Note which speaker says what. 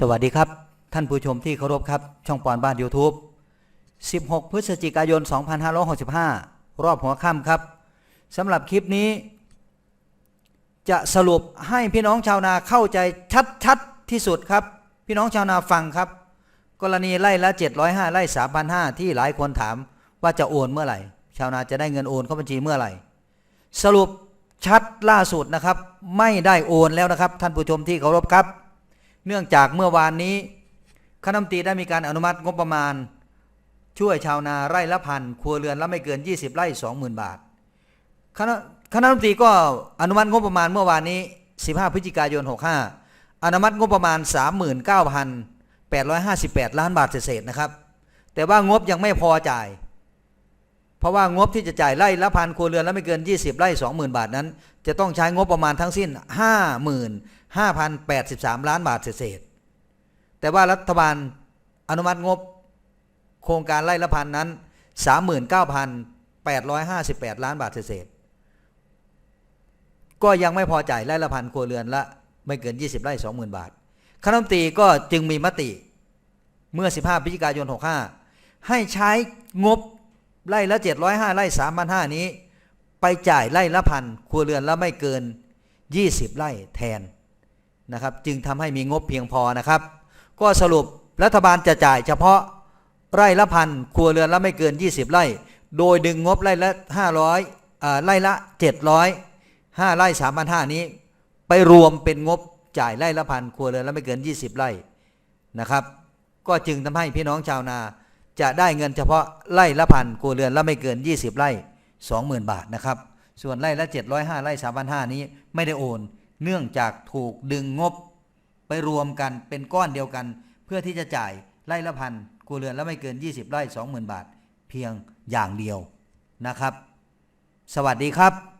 Speaker 1: สวัสดีครับ ท่านผู้ชมที่เคารพครับ ช่องปอนบ้าน YouTube 16 พฤศจิกายน 2565 รอบหัวค่ำครับสำหรับคลิปนี้ จะสรุปให้พี่น้องชาวนาเข้าใจชัดๆที่สุดครับ พี่น้องชาวนาฟังครับ กรณีไล่ละ 705ไล่3,500 ที่หลายคนถามว่าจะโอนเมื่อไหร่ ชาวนาจะได้เงินโอนเข้าบัญชีเมื่อไหร่ สรุปชัดล่าสุดนะครับ ไม่ได้โอนแล้วนะครับ ท่านผู้ชมที่เคารพครับ เนื่องจากเมื่อวานนี้คณะมนตรีได้มีการอนุมัติงบประมาณ ช่วยชาวนาไร่ละพันครัวเรือนละไม่เกิน 20 ไร่ 20,000 บาท คณะคณะมนตรีก็อนุมัติงบประมาณเมื่อวานนี้ 15 พฤศจิกายน 65 อนุมัติงบประมาณ 39,858 ล้านบาทเศษนะครับ แต่ว่างบยังไม่พอจ่าย ราะว่างบที่จะจ่ายไร่ละพันครัวเรือนและไม่เกิน 20 ไร่ 20,000 บาทนั้น จะต้องใช้งบประมาณทั้งสิ้น 55,083 ล้านบาทเศษแต่ว่ารัฐบาลอนุมัติงบโครงการไร่ละพันนั้น 39,858 ล้านบาทเศษก็ยังไม่พอจ่ายไร่ละพันครัวเรือนละไม่เกิน 20 ไร่ 20,000 บาทคณะรัฐมนตรีก็จึงมีมติเมื่อ 15 พฤศจิกายน 65 ให้ใช้งบ ไร่ละ705ไร่3,500นี้ ไปจ่ายไร่ละพันครัวเรือนละไม่เกิน20ไร่แทนนะครับ จึงทำให้มีงบเพียงพอนะครับ ก็สรุปรัฐบาลจะจ่ายเฉพาะไร่ละพันครัวเรือนละไม่เกิน 20 ไร่ โดยดึงงบไร่ละ500อ่าไร่ละ 700 5ไร่3,500นี้ ไปรวมเป็นงบจ่ายไร่ละพันครัวเรือนละไม่เกิน 20 ไร่นะครับ ก็จึงทำให้พี่น้องชาวนา จะได้เงินเฉพาะไร่ละพันครัวเรือนละไม่เกิน 20 ไร่ 20,000 บาทนะครับ ส่วนไร่ละ 705 ไร่3,500 นี้ไม่ได้โอน เนื่องจากถูกดึงงบไปรวมกันเป็นก้อนเดียวกัน เพื่อที่จะจ่ายไร่ละพันครัวเรือนละไม่เกิน 20 ไร่ 20,000 บาท เพียงอย่างเดียวนะครับ สวัสดีครับ